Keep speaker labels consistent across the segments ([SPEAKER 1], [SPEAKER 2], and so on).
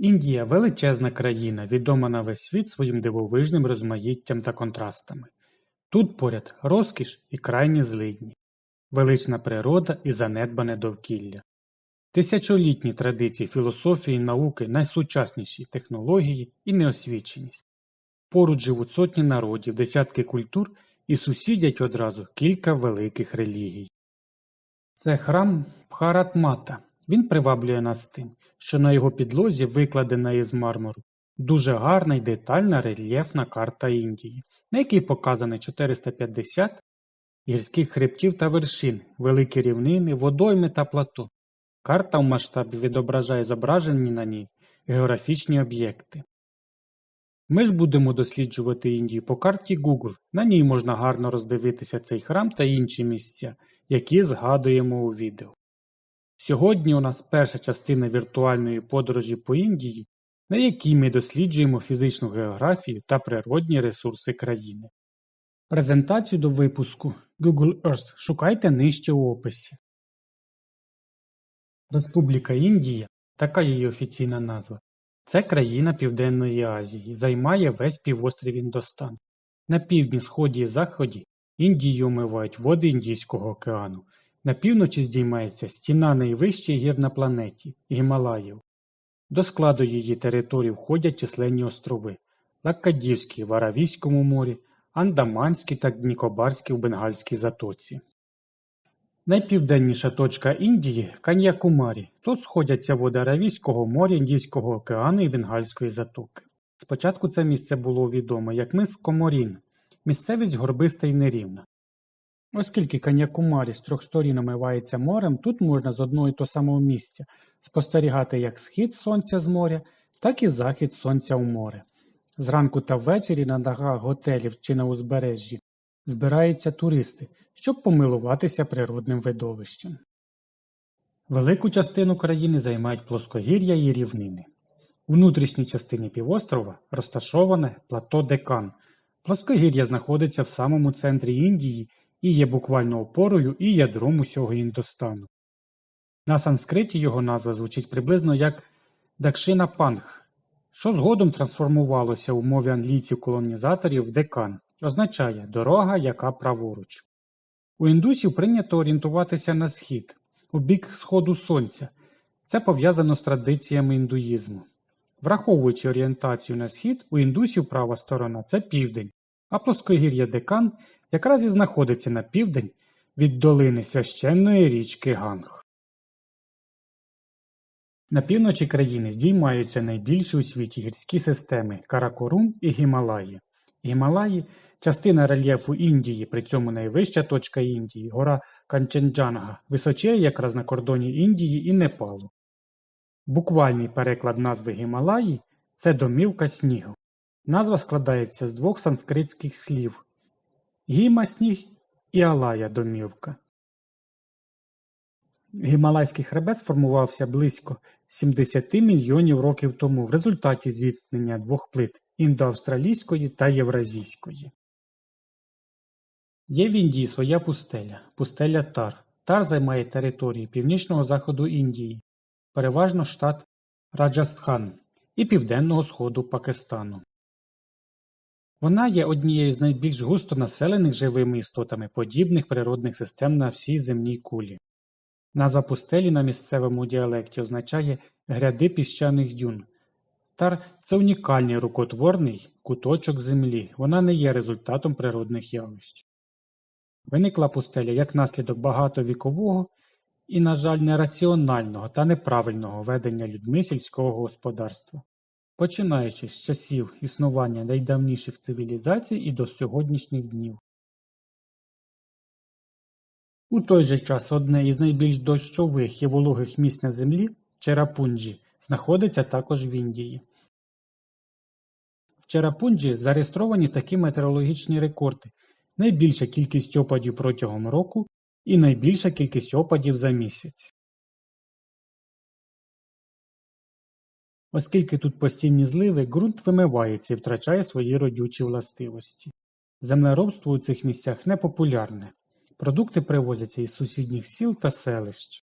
[SPEAKER 1] Індія – величезна країна, відома на весь світ своїм дивовижним розмаїттям та контрастами. Тут поряд розкіш і крайні злидні, велична природа і занедбане довкілля, тисячолітні традиції філософії, науки, найсучасніші технології і неосвіченість. Поруч живуть сотні народів, десятки культур і сусідять одразу кілька великих релігій. Це храм Бхаратмата. Він приваблює нас тим, що на його підлозі викладена із мармуру дуже гарна й детальна рельєфна карта Індії, на якій показано 450 гірських хребтів та вершин, великі рівнини, водойми та плато. Карта в масштабі відображає зображені на ній географічні об'єкти. Ми ж будемо досліджувати Індію по карті Google. На ній можна гарно роздивитися цей храм та інші місця, які згадуємо у відео. Сьогодні у нас перша частина віртуальної подорожі по Індії, на якій ми досліджуємо фізичну географію та природні ресурси країни. Презентацію до випуску Google Earth шукайте нижче у описі. Республіка Індія, така її офіційна назва, це країна Південної Азії, займає весь півострів Індостан. На півдні, сході і заході Індію омивають води Індійського океану, на півночі здіймається стіна найвищих гір на планеті – Гімалаїв. До складу її території входять численні острови – Лаккадівський в Аравійському морі, Андаманський та Нікобарський в Бенгальській затоці. Найпівденніша точка Індії – Каньякумарі. Тут сходяться води Аравійського моря, Індійського океану і Бенгальської затоки. Спочатку це місце було відоме як мис Коморін. Місцевість горбиста і нерівна. Оскільки Каньякумарі з трьох сторін омивається морем, тут можна з одного й того самого місця спостерігати як схід сонця з моря, так і захід сонця у море. Зранку та ввечері на дахах готелів чи на узбережжі збираються туристи, щоб помилуватися природним видовищем. Велику частину країни займають плоскогір'я і рівнини. У внутрішній частині півострова розташоване плато Декан. Плоскогір'я знаходиться в самому центрі Індії і є буквально опорою і ядром усього Індостану. На санскриті його назва звучить приблизно як Дакшина Панг, що згодом трансформувалося у мові англійців-колонізаторів в декан, означає дорога, яка праворуч. У індусів прийнято орієнтуватися на схід, у бік сходу сонця. Це пов'язано з традиціями індуїзму. Враховуючи орієнтацію на схід, у індусів права сторона це південь, а плоскогір'я Декан якраз і знаходиться на південь від долини священної річки Ганг. На півночі країни здіймаються найбільші у світі гірські системи Каракорум і Гімалаї. Гімалаї частина рельєфу Індії, при цьому найвища точка Індії, гора Канченджанга, височіє якраз на кордоні Індії і Непалу. Буквальний переклад назви Гімалаї це домівка снігу. Назва складається з двох санскритських слів Гіма сніг і Алая домівка. Гімалайський хребет сформувався близько 70 мільйонів років тому в результаті зіткнення двох плит індоавстралійської та євразійської. Є в Індії своя пустеля – пустеля Тар. Тар займає території північного заходу Індії, переважно штат Раджастхан і південного сходу Пакистану. Вона є однією з найбільш густо населених живими істотами подібних природних систем на всій земній кулі. Назва пустелі на місцевому діалекті означає гряди піщаних дюн. Тар це унікальний рукотворний куточок землі, вона не є результатом природних явищ. Виникла пустеля як наслідок багатовікового і, на жаль, нераціонального та неправильного ведення людьми сільського господарства, починаючи з часів існування найдавніших цивілізацій і до сьогоднішніх днів. У той же час одне із найбільш дощових і вологих місць на землі Черапунджі знаходиться також в Індії. В Черапунджі зареєстровані такі метеорологічні рекорди найбільша кількість опадів протягом року і найбільша кількість опадів за місяць. Оскільки тут постійні зливи, ґрунт вимивається і втрачає свої родючі властивості. Землеробство у цих місцях непопулярне. Продукти привозяться із сусідніх сіл та селищ.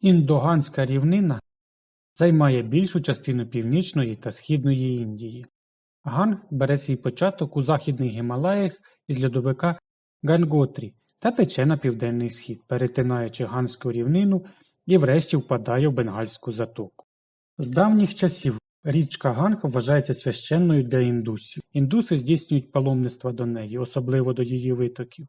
[SPEAKER 1] Індоганська рівнина займає більшу частину північної та східної Індії. Ганг бере свій початок у західних Гімалаях із льодовика Ганготрі та тече на південний схід, перетинаючи Ганську рівнину і врешті впадає в Бенгальську затоку. З давніх часів річка Ганг вважається священною для індусів. Індуси здійснюють паломництва до неї, особливо до її витоків.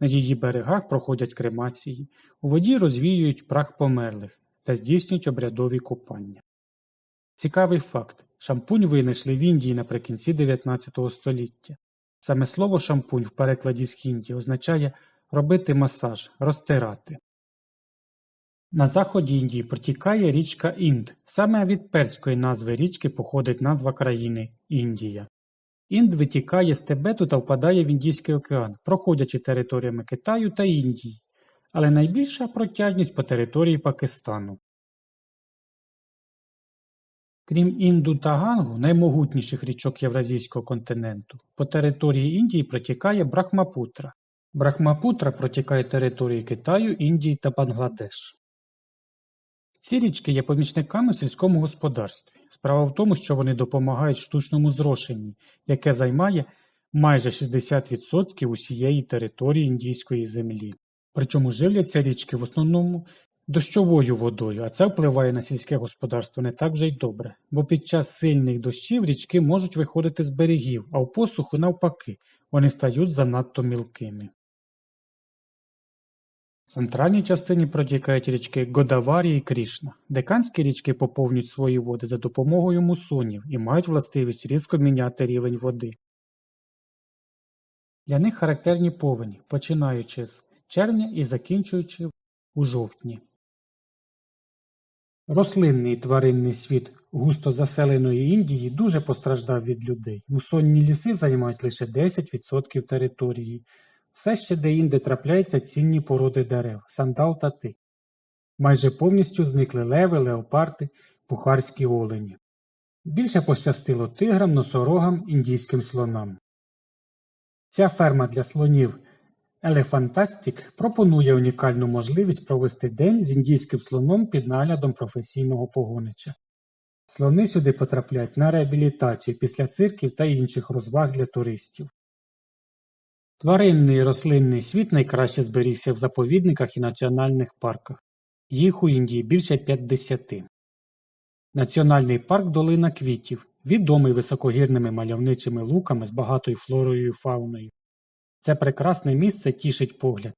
[SPEAKER 1] На її берегах проходять кремації, у воді розвіюють прах померлих та здійснюють обрядові купання. Цікавий факт. Шампунь винайшли в Індії наприкінці 19 століття. Саме слово шампунь в перекладі з хінді означає робити масаж, розтирати. На заході Індії протікає річка Інд. Саме від перської назви річки походить назва країни Індія. Інд витікає з Тибету та впадає в Індійський океан, проходячи територіями Китаю та Індії, але найбільша протяжність по території Пакистану. Крім Інду та Гангу, наймогутніших річок Євразійського континенту, по території Індії протікає Брахмапутра. Брахмапутра протікає території Китаю, Індії та Бангладеш. Ці річки є помічниками в сільському господарстві. Справа в тому, що вони допомагають штучному зрошенні, яке займає майже 60% усієї території індійської землі. Причому живляться річки в основному дощовою водою, а це впливає на сільське господарство не так вже й добре, бо під час сильних дощів річки можуть виходити з берегів, а в посуху навпаки, вони стають занадто мілкими. Центральній частині протікають річки Годаварі і Крішна. Деканські річки поповнюють свої води за допомогою мусонів і мають властивість різко міняти рівень води. Для них характерні повені, починаючи з червня і закінчуючи у жовтні. Рослинний і тваринний світ густо заселеної Індії дуже постраждав від людей. Мусонні ліси займають лише 10% території. Все ще деінде трапляються цінні породи дерев – сандал та тик. Майже повністю зникли леви, леопарди, бухарські олені. Більше пощастило тиграм, носорогам, індійським слонам. Ця ферма для слонів Елефантастік пропонує унікальну можливість провести день з індійським слоном під наглядом професійного погонича. Слони сюди потрапляють на реабілітацію після цирків та інших розваг для туристів. Тваринний і рослинний світ найкраще зберігся в заповідниках і національних парках. Їх у Індії більше 50. Національний парк Долина квітів відомий високогірними мальовничими луками з багатою флорою і фауною. Це прекрасне місце тішить погляд.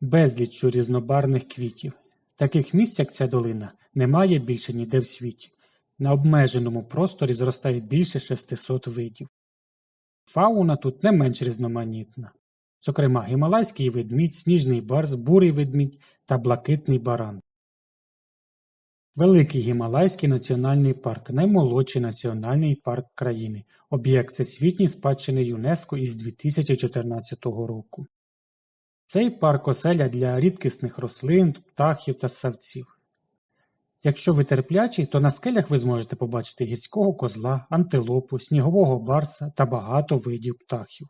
[SPEAKER 1] Безліччю різнобарних квітів. Таких місць, як ця долина, немає більше ніде в світі. На обмеженому просторі зростає більше 600 видів. Фауна тут не менш різноманітна. Зокрема, гімалайський ведмідь, сніжний барс, бурий ведмідь та блакитний баран. Великий Гімалайський національний парк наймолодший національний парк країни, об'єкт всесвітньої спадщини ЮНЕСКО із 2014 року. Цей парк оселя для рідкісних рослин, птахів та ссавців. Якщо ви терплячі, то на скелях ви зможете побачити гірського козла, антилопу, снігового барса та багато видів птахів.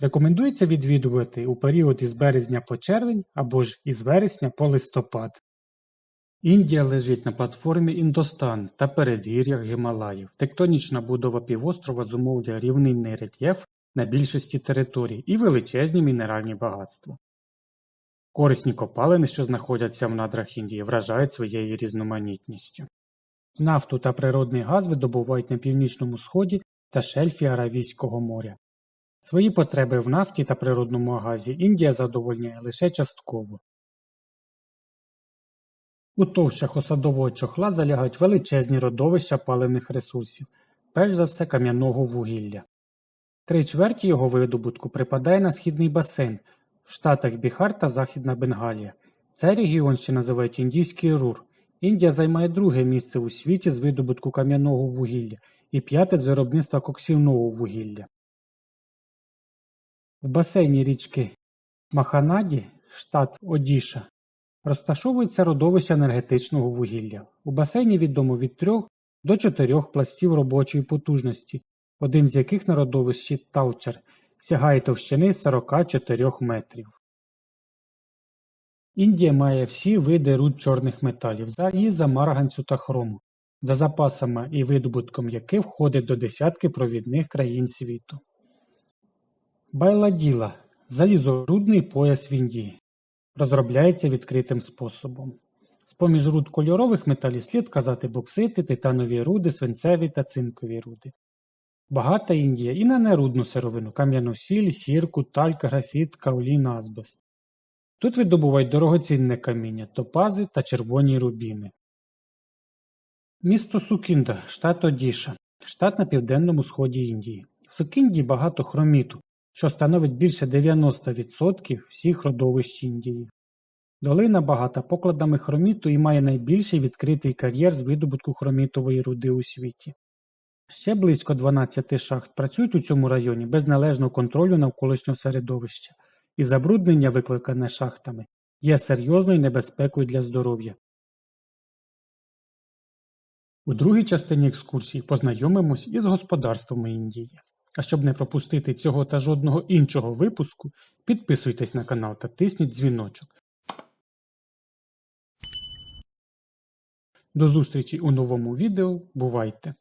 [SPEAKER 1] Рекомендується відвідувати у період із березня по червень або ж із вересня по листопад. Індія лежить на платформі Індостан та передгір'ях Гімалаїв. Тектонічна будова півострова зумовлює рівнинний рельєф на більшості територій і величезні мінеральні багатства. Корисні копалини, що знаходяться в надрах Індії, вражають своєю різноманітністю. Нафту та природний газ видобувають на північному сході та шельфі Аравійського моря. Свої потреби в нафті та природному газі Індія задовольняє лише частково. У товщах осадового чохла залягають величезні родовища паливних ресурсів, перш за все кам'яного вугілля. Три чверті його видобутку припадає на східний басейн штатах Біхар та Західна Бенгалія. Цей регіон ще називають Індійський Рур. Індія займає друге місце у світі з видобутку кам'яного вугілля і п'яте з виробництва коксівного вугілля. В басейні річки Маханаді, штат Одіша, розташовується родовище енергетичного вугілля. У басейні відомо від 3 до 4 пластів робочої потужності, один з яких на родовищі Талчер сягає товщини 44 метрів. Індія має всі види руд чорних металів заліза, марганцю та хрому, за запасами і видобутком яких входить до десятки провідних країн світу. Байладіла – залізорудний пояс в Індії. Розробляється відкритим способом. З-поміж руд кольорових металів слід казати боксити, титанові руди, свинцеві та цинкові руди. Багата Індія і на нерудну сировину – кам'яну сіль, сірку, тальк, графіт, каолін, азбест. Тут видобувають дорогоцінне каміння, топази та червоні рубіни. Місто Сукінда, штат Одіша, штат на південному сході Індії. В Сукінді багато хроміту, що становить більше 90% всіх родовищ Індії. Долина багата покладами хроміту і має найбільший відкритий кар'єр з видобутку хромітової руди у світі. Ще близько 12 шахт працюють у цьому районі без належного контролю навколишнього середовища, і забруднення, викликане шахтами, є серйозною небезпекою для здоров'я. У другій частині екскурсії познайомимось із господарствами Індії. А щоб не пропустити цього та жодного іншого випуску, підписуйтесь на канал та тисніть дзвіночок. До зустрічі у новому відео. Бувайте!